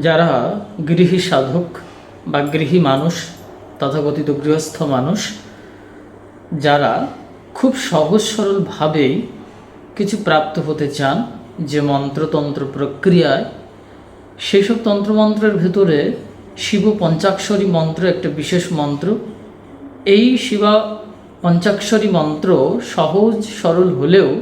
যারা গৃহী সাধক বা গৃহী মানুষ, তথাকথিত গৃহস্থ মানুষ, যারা খুব সহজ সরলভাবেই কিছু প্রাপ্ত হতে চান যে মন্ত্রতন্ত্র প্রক্রিয়ায় সেই সব তন্ত্রমন্ত্রের ভেতরে শিব পঞ্চাক্ষরী মন্ত্র একটা বিশেষ মন্ত্র। এই শিবা পঞ্চাক্ষরী মন্ত্র সহজ সরল হলেও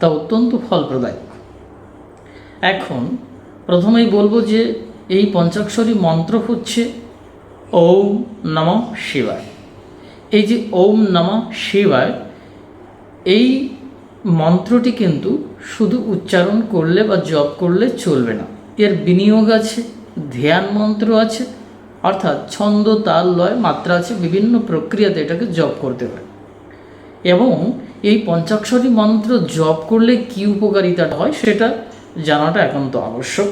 তা অত্যন্ত ফলপ্রদায়ক। এখন প্রথমেই বলব যে এই পঞ্চাক্ষরী মন্ত্র হচ্ছে ওম নম শিবায়। এই যে ওম নম শিবায়, এই মন্ত্রটি কিন্তু শুধু উচ্চারণ করলে বা জপ করলে চলবে না। এর বিনিয়োগ আছে, ধ্যান মন্ত্র আছে, অর্থাৎ ছন্দ, তাল, লয়, মাত্রা আছে, বিভিন্ন প্রক্রিয়াতে এটাকে জপ করতে হয়। এবং এই পঞ্চাক্ষরী মন্ত্র জপ করলে কি উপকারিতাটা হয় সেটা জানাটা একান্ত আবশ্যক।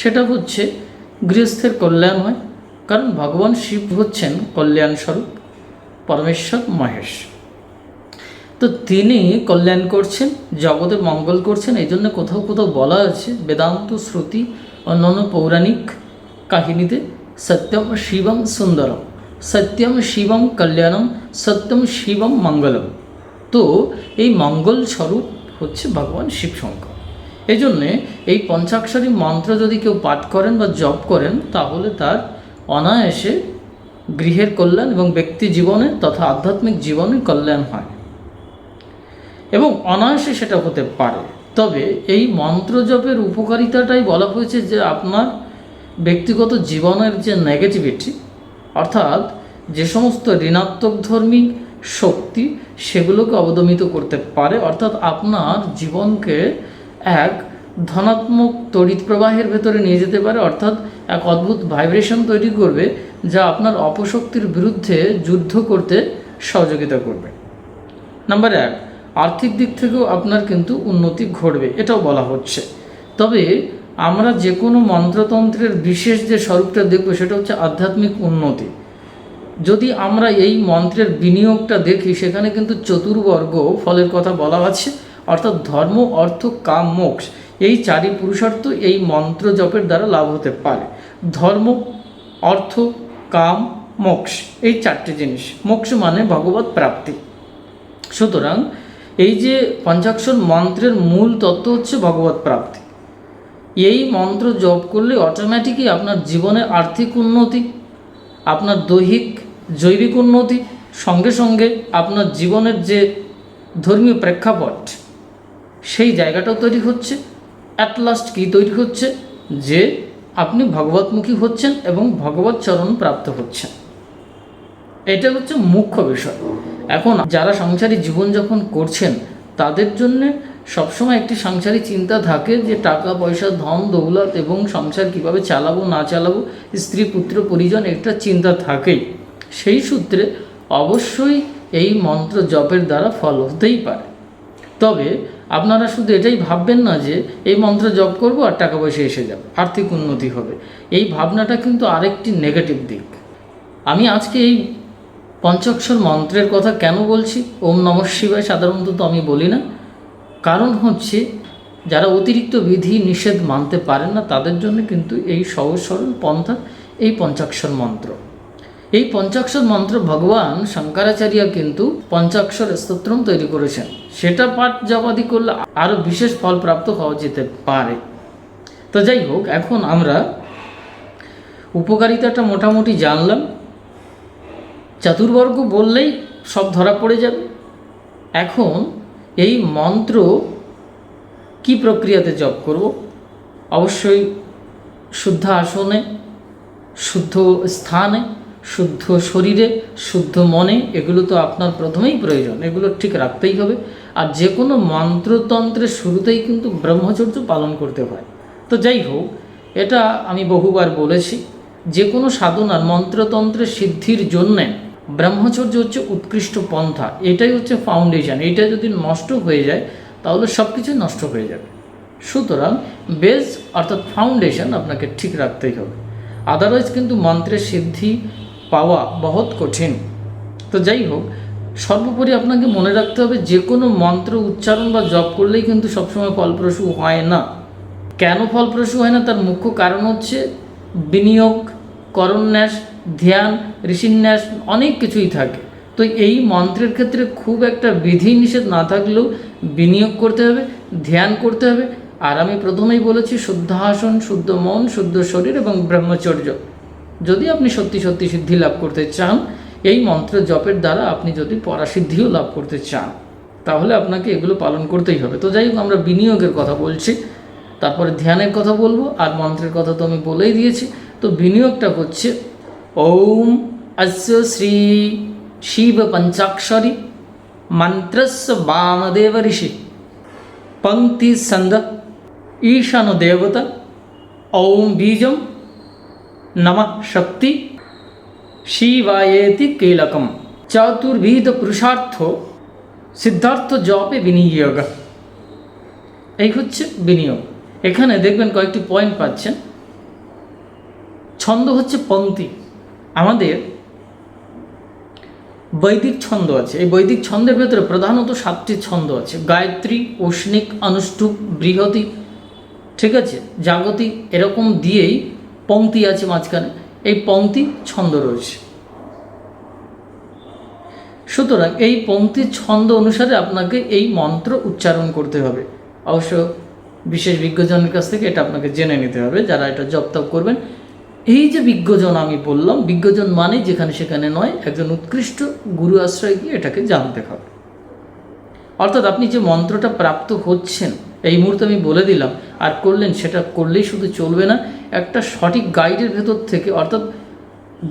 সেটা হচ্ছে গৃহস্থের কল্যাণ হয় কারণ ভগবান শিব হচ্ছেন কল্যাণ স্বরূপ পরমেশ্বর মহেশ। তো তিনি কল্যাণ করছেন জগতের মঙ্গল করছেন এই জন্য কোথাও কোথাও বলা আছে, বেদান্ত শ্রুতি অন্যান্য পৌরাণিক কাহিনীতে সত্যম শিবম সুন্দরম, সত্যম শিবম কল্যাণম, সত্যম শিবম মঙ্গলম। তো এই মঙ্গল স্বরূপ হচ্ছে ভগবান শিব শঙ্কর এই জন্যে এই পঞ্চাক্ষরী মন্ত্র যদি কেউ পাঠ করেন বা জপ করেন, তাহলে তার অনায়াসে গৃহের কল্যাণ এবং ব্যক্তি জীবনে তথা আধ্যাত্মিক জীবনে কল্যাণ হয়। এবং অনায়াসে সেটা হতে পারে। তবে এই মন্ত্র জপের উপকারিতাটাই বলা হয়েছে যে আপনার ব্যক্তিগত জীবনের যে নেগেটিভিটি অর্থাৎ যে সমস্ত ঋণাত্মক ধর্মী শক্তি, সেগুলোকে অবদমিত করতে পারে, অর্থাৎ আপনার জীবনকে এক ধনাত্মক তড়িৎ প্রবাহের ভেতরে নিয়ে যেতে পারে, অর্থাৎ এক অদ্ভুত ভাইব্রেশন তৈরি করবে যা আপনার অপশক্তির বিরুদ্ধে যুদ্ধ করতে সহযোগিতা করবে। নাম্বার এক, আর্থিক দিক থেকেও আপনার কিন্তু উন্নতি ঘটবে, এটাও বলা হচ্ছে। তবে আমরা যে কোনো মন্ত্রতন্ত্রের বিশেষ যে স্বরূপটা দেখব, সেটা হচ্ছে আধ্যাত্মিক উন্নতি। যদি আমরা এই মন্ত্রের বিনিয়োগটা দেখি, সেখানে কিন্তু চতুর্বর্গ ফলের কথা বলা আছে। অর্থাৎ ধর্ম, অর্থ, কাম, মোক্ষ, এই চারি পুরুষার্থ এই মন্ত্র জপের দ্বারা লাভ হতে পারে। ধর্ম, অর্থ, কাম, মোক্ষ, এই চারটি জিনিস। মোক্ষ মানে ভগবত প্রাপ্তি। সুতরাং এই যে পঞ্চাক্ষর মন্ত্রের মূল তত্ত্ব হচ্ছে ভগবত প্রাপ্তি। এই মন্ত্র জপ করলে অটোমেটিকই আপনার জীবনে আর্থিক উন্নতি, আপনার দৈহিক, জৈবিক উন্নতি, সঙ্গে সঙ্গে আপনার জীবনের যে ধর্মীয় প্রেক্ষাপট সেই জায়গাটাও তৈরি হচ্ছে। অ্যাট লাস্ট কী তৈরি হচ্ছে? যে আপনি ভগবতমুখী হচ্ছেন এবং ভগবত চরণ প্রাপ্ত হচ্ছেন। এটা হচ্ছে মুখ্য বিষয়। এখন যারা সংসারী জীবন যখন করছেন, তাদের জন্যে সবসময় একটি সাংসারিক চিন্তা থাকে যে টাকা, পয়সা, ধন, দৌলত এবং সংসার কীভাবে চালাবো, না চালাবো, স্ত্রী, পুত্র, পরিজন একটা চিন্তা থাকেই। সেই সূত্রে অবশ্যই এই মন্ত্র জপের দ্বারা ফল হতেই পারে। তবে আপনারা শুধু এটাই ভাববেন না যে এই মন্ত্র জপ করব আর টাকা পয়সা এসে যাবে, আর্থিক উন্নতি হবে। এই ভাবনাটা কিন্তু আরেকটি নেগেটিভ দিক। আমি আজকে এই পঞ্চাক্ষর মন্ত্রের কথা কেন বলছি? ওম নম শিবায়, সাধারণত তো আমি বলি না। কারণ হচ্ছে, যারা অতিরিক্ত বিধি নিষেধ মানতে পারেন না, তাদের জন্য কিন্তু এই সহজ সরল পন্থা, এই পঞ্চাক্ষর মন্ত্র। এই পঞ্চাক্ষর মন্ত্র ভগবান শঙ্করাচার্য কিন্তু পঞ্চাক্ষর স্তোত্রম তৈরি করেছেন। সেটা পাঠ জপাদি করলে আরও বিশেষ ফল প্রাপ্ত হওয়া যেতে পারে। তো যাই হোক, এখন আমরা উপকারিতাটা মোটামুটি জানলাম। চাতুর্বর্গ বললেই সব ধরা পড়ে যাবে। এখন এই মন্ত্র কি প্রক্রিয়াতে জপ করব? অবশ্যই শুদ্ধ আসনে শুদ্ধ স্থানে শুদ্ধ শরীরে, শুদ্ধ মনে, এগুলো তো আপনার প্রথমেই প্রয়োজন। এগুলো ঠিক রাখতেই হবে। আর যে কোনো মন্ত্রতন্ত্রের শুরুতেই কিন্তু ব্রহ্মচর্য পালন করতে হয়। তো যাই হোক, এটা আমি বহুবার বলেছি, যে কোনো সাধনার মন্ত্রতন্ত্রের সিদ্ধির জন্যে ব্রহ্মচর্য হচ্ছে উৎকৃষ্ট পন্থা। এটাই হচ্ছে ফাউন্ডেশন এটা যদি নষ্ট হয়ে যায়, তাহলে সব কিছুই নষ্ট হয়ে যাবে। সুতরাং বেস অর্থাৎ ফাউন্ডেশন আপনাকে ঠিক রাখতেই হবে। আদারওয়াইজ কিন্তু মন্ত্রের সিদ্ধি পাওয়া বহুত কঠিন। তো যাই হোক, সর্বোপরি আপনাকে মনে রাখতে হবে যে কোনো মন্ত্র উচ্চারণ বা জপ করলেই কিন্তু সবসময় ফলপ্রসূ হয় না। কেন ফলপ্রসূ হয় না? তার মুখ্য কারণ হচ্ছে বিনিয়োগ করন্যাস ধ্যান, ঋষিন্যাস অনেক কিছুই থাকে। তো এই মন্ত্রের ক্ষেত্রে খুব একটা বিধি নিষেধ না থাকলেও বিনিয়োগ করতে হবে, ধ্যান করতে হবে। আর আমি প্রথমেই বলেছি শুদ্ধ আসন শুদ্ধ মন, শুদ্ধ শরীর এবং ব্রহ্মচর্য। যদি আপনি সত্যি সত্যি সিদ্ধি লাভ করতে চান, এই মন্ত্র জপের দ্বারা আপনি যদি পরাসিদ্ধিও লাভ করতে চান, তাহলে আপনাকে এগুলো পালন করতেই হবে। তো যাই হোক, আমরা বিনিয়োগের কথা বলছি, তারপরে ধ্যানের কথা বলব, আর মন্ত্রের কথা তো আমি বলেই দিয়েছি। তো বিনিয়োগটা হচ্ছে, ওম অস্য শ্রী শিব পঞ্চাক্ষরী, মন্ত্রস্য বামদেব ঋষি পঙ্ক্তি সন্দ ঈশান দেবতা, ওম বীজম নম শক্তি শিবায়েতি কেলকম চতুর্বিধ পুরুষার্থ সিদ্ধার্থ জপে বিনিয়োগ এই হচ্ছে বিনিয়োগ। এখানে দেখবেন কয়েকটি পয়েন্ট পাচ্ছেন। ছন্দ হচ্ছে পংক্তি আমাদের বৈদিক ছন্দ আছে। এই বৈদিক ছন্দের ভেতরে প্রধানত সাতটি ছন্দ আছে। গায়ত্রী, ঔষ্ণিক অনুষ্টুপ বৃহতি, ঠিক আছে? জাগতিক, এরকম দিয়েই পংক্তি আছে মাঝখানে। এই পংক্তি ছন্দ রয়েছে। সুতরাং এই পংক্তির ছন্দ অনুসারে আপনাকে এই মন্ত্র উচ্চারণ করতে হবে। অবশ্য বিশেষ বিজ্ঞজনের কাছ থেকে এটা আপনাকে জেনে নিতে হবে, যারা এটা জপ তপ করবেন। এই যে বিজ্ঞজন আমি বললাম, বিজ্ঞজন মানে যেখানে সেখানে নয়, একজন উৎকৃষ্ট গুরু আশ্রয় গিয়ে এটাকে জানতে হবে। অর্থাৎ আপনি যে মন্ত্রটা প্রাপ্ত হচ্ছেন এই মুহূর্তে আমি বলে দিলাম, আর করলেন সেটা করলেই শুধু চলবে না। একটা সঠিক গাইডের ভেতর থেকে, অর্থাৎ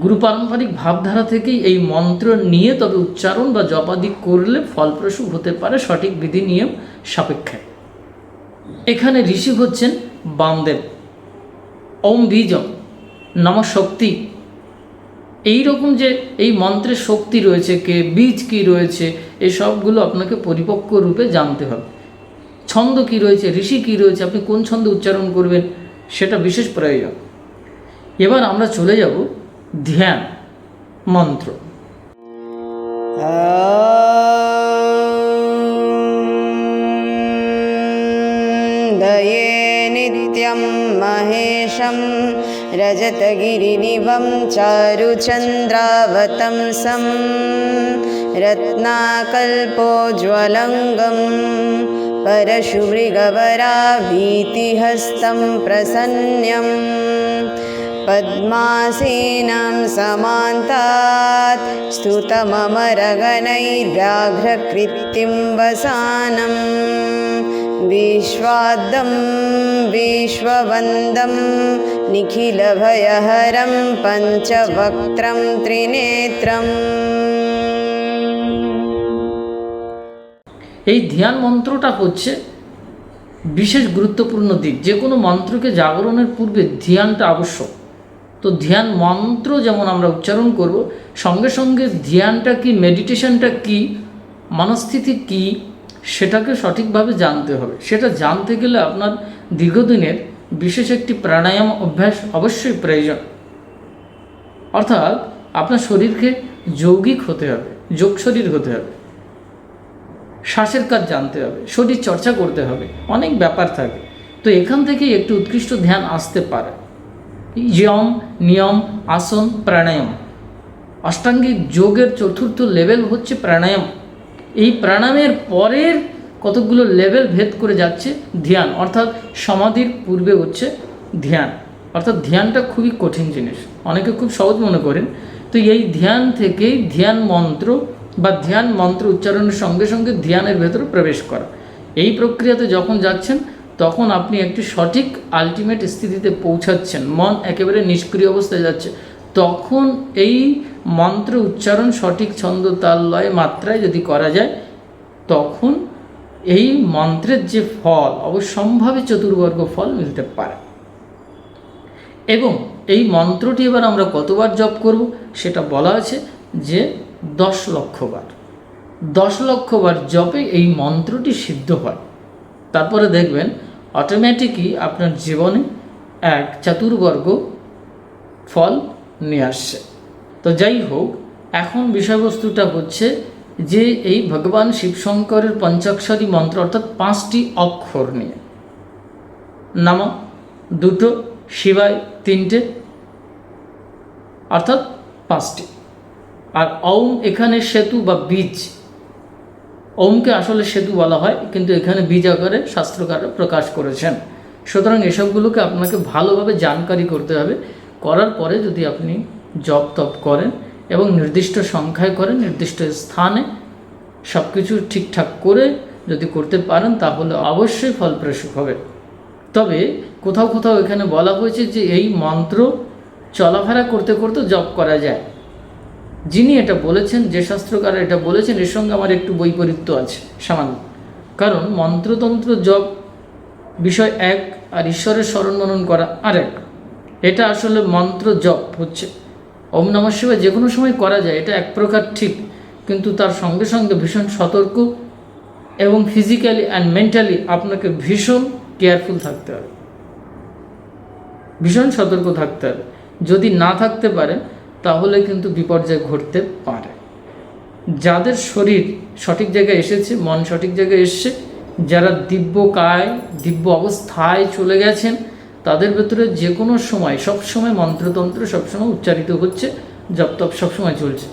গুরু পারম্পরিক ভাবধারা থেকেই এই মন্ত্র নিয়ে তবে উচ্চারণ বা জপাদি করলে ফলপ্রসূ হতে পারে সঠিক বিধি নিয়ম সাপেক্ষে। এখানে ঋষি হচ্ছেন বামদেব। ওম বীজম নম শক্তি। এই রকম যে এই মন্ত্রের শক্তি রয়েছে, কে, বীজ কি রয়েছে, এসবগুলো আপনাকে পরিপক্ক রূপে জানতে হবে। ছন্দ কি রয়েছে ঋষি কি রয়েছে আপনি কোন ছন্দে উচ্চারণ করবেন সেটা বিশেষ প্রয়োজন এবার আমরা চলে যাব ধ্যান মন্ত্র दये नित्यं महेशं रजतगिरिनिभं चारुचन्द्रावतंसं रत्नाकल्पोज्ज्वलङ्गं परशुमृगवराभीतिहस्तं प्रसन्न्यम् पद्मासीनां समान्तात् स्तुतममरगणैर्व्याघ्रकृत्तिं वसानं विश्वाद्दं विश्ववन्दं निखिलभयहरं पञ्चवक्त्रं त्रिनेत्रम् এই ধ্যান মন্ত্রটা হচ্ছে বিশেষ গুরুত্বপূর্ণ দিক যে কোনো মন্ত্রকে জাগরণের পূর্বে ধ্যানটা আবশ্যক তো ধ্যান মন্ত্র যেমন আমরা উচ্চারণ করব সঙ্গে সঙ্গে ধ্যানটা কি মেডিটেশনটা কি মনস্থিতি কি সেটাকে সঠিকভাবে জানতে হবে। সেটা জানতে গেলে আপনার দীর্ঘদিনের বিশেষ একটি প্রাণায়াম অভ্যাস অবশ্যই প্রয়োজন। অর্থাৎ আপনার শরীরকে যৌগিক হতে হবে, যোগ শরীর হতে হবে। শ্বাসের কাজ জানতে হবে, শরীর চর্চা করতে হবে, অনেক ব্যাপার থাকে। তো এখান থেকেই একটি উৎকৃষ্ট ধ্যান আসতে পারে। যম নিয়ম, আসন, প্রাণায়াম। অষ্টাঙ্গিক যোগের চতুর্থ লেভেল হচ্ছে প্রাণায়াম। এই প্রাণায়ামের পরের কতগুলো লেভেল ভেদ করে যাচ্ছে ধ্যান। অর্থাৎ সমাধির পূর্বে হচ্ছে ধ্যান। অর্থাৎ ধ্যানটা খুবই কঠিন জিনিস। অনেকে খুব সহজ মনে করেন। তো এই ধ্যান থেকেই ধ্যান মন্ত্র বা ধ্যান মন্ত্র উচ্চারণের সঙ্গে সঙ্গে ধ্যানের ভেতরে প্রবেশ করা। এই প্রক্রিয়াতে যখন যাচ্ছেন, তখন আপনি একটি সঠিক আলটিমেট স্থিতিতে পৌঁছাচ্ছেন। মন একেবারে নিষ্ক্রিয় অবস্থায় যাচ্ছে। তখন এই মন্ত্র উচ্চারণ সঠিক ছন্দ তাল লয় মাত্রায় যদি করা যায়, তখন এই মন্ত্রের যে ফল অবশ্যম্ভাবী চতুর্বর্গ ফল মিলতে পারে। এবং এই মন্ত্রটি এবার আমরা কতবার জপ করব, সেটা বলা আছে যে দশ লক্ষবার। দশ লক্ষবার জপে এই মন্ত্রটি সিদ্ধ হয়। তারপরে দেখবেন অটোমেটিকই আপনার জীবনে এক চতুর্বর্গ ফল নিয়ে আসছে। তো যাই হোক, এখন বিষয়বস্তুটা হচ্ছে যে এই ভগবান শিবশঙ্করের পঞ্চাক্ষরী মন্ত্র অর্থাৎ পাঁচটি অক্ষর নিয়ে। নামা দুটো, শিবায় তিনটে, অর্থাৎ পাঁচটি। আর ওম এখানে সেতু বা বীজ। ওমকে আসলে সেতু বলা হয়, কিন্তু এখানে বীজ আকারে শাস্ত্রকাররা প্রকাশ করেছেন। সুতরাং এসবগুলোকে আপনাকে ভালোভাবে জানকারি করতে হবে। করার পরে যদি আপনি জপ তপ করেন এবং নির্দিষ্ট সংখ্যায় করেন নির্দিষ্ট স্থানে সব কিছু ঠিকঠাক করে যদি করতে পারেন তাহলে অবশ্যই ফলপ্রসূ হবে। তবে কোথাও কোথাও এখানে বলা হয়েছে যে এই মন্ত্র চলাফেরা করতে করতে জপ করা যায়। যিনি এটা বলেছেন, যে শাস্ত্রকার এটা বলেছেন, এর সঙ্গে আমার একটু বৈপরীত্য আছে, সামান্য। কারণ মন্ত্রতন্ত্র, জপ বিষয় এক আর ঈশ্বরের স্মরণ মনন করা আর এক এটা আসলে মন্ত্র জপ হচ্ছে। ওম নম শিবায় যে কোনো সময় করা যায়, এটা এক প্রকার ঠিক। কিন্তু তার সঙ্গে সঙ্গে ভীষণ সতর্ক এবং ফিজিক্যালি অ্যান্ড মেন্টালি আপনাকে ভীষণ কেয়ারফুল থাকতে হবে। ভীষণ সতর্ক থাকতে হবে। যদি না থাকতে পারেন, তাহলে কিন্তু বিপর্যয় ঘটতে পারে। যাদের শরীর সঠিক জায়গায় এসেছে, মন সঠিক জায়গায় এসছে, যারা দিব্য কায় দিব্য অবস্থায় চলে গেছেন তাদের ভেতরে যে কোনো সময় সব সময় মন্ত্রতন্ত্র সবসময় উচ্চারিত হচ্ছে জপ তপ সবসময় চলছে।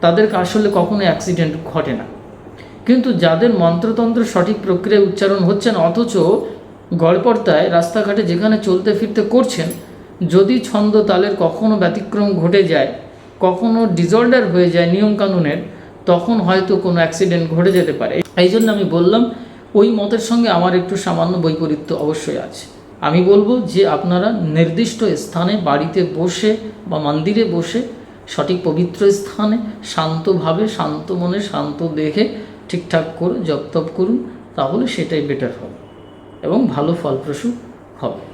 তাদের আসলে কখনো অ্যাক্সিডেন্ট ঘটে না। কিন্তু যাদের মন্ত্রতন্ত্র সঠিক প্রক্রিয়ায় উচ্চারণ হচ্ছে না, অথচ গড়পড়তায় রাস্তাঘাটে যেখানে চলতে ফিরতে করছেন, যদি ছন্দ তালের কখনো ব্যতিক্রম ঘটে যায়, কখনো ডিসঅর্ডার হয়ে যায় নিয়মকানুনের, তখন হয়তো কোনো অ্যাক্সিডেন্ট ঘটে যেতে পারে। এই জন্য আমি বললাম, ওই মতের সঙ্গে আমার একটু সামান্য বৈপরীত্য অবশ্যই আছে। আমি বলব যে আপনারা নির্দিষ্ট স্থানে বাড়িতে বসে বা মন্দিরে বসে সঠিক পবিত্র স্থানে শান্তভাবে, শান্ত মনে, শান্ত দেখে ঠিকঠাক করে জপ তপ করুন, তাহলে সেটাই বেটার হবে এবং ভালো ফলপ্রসূ হবে।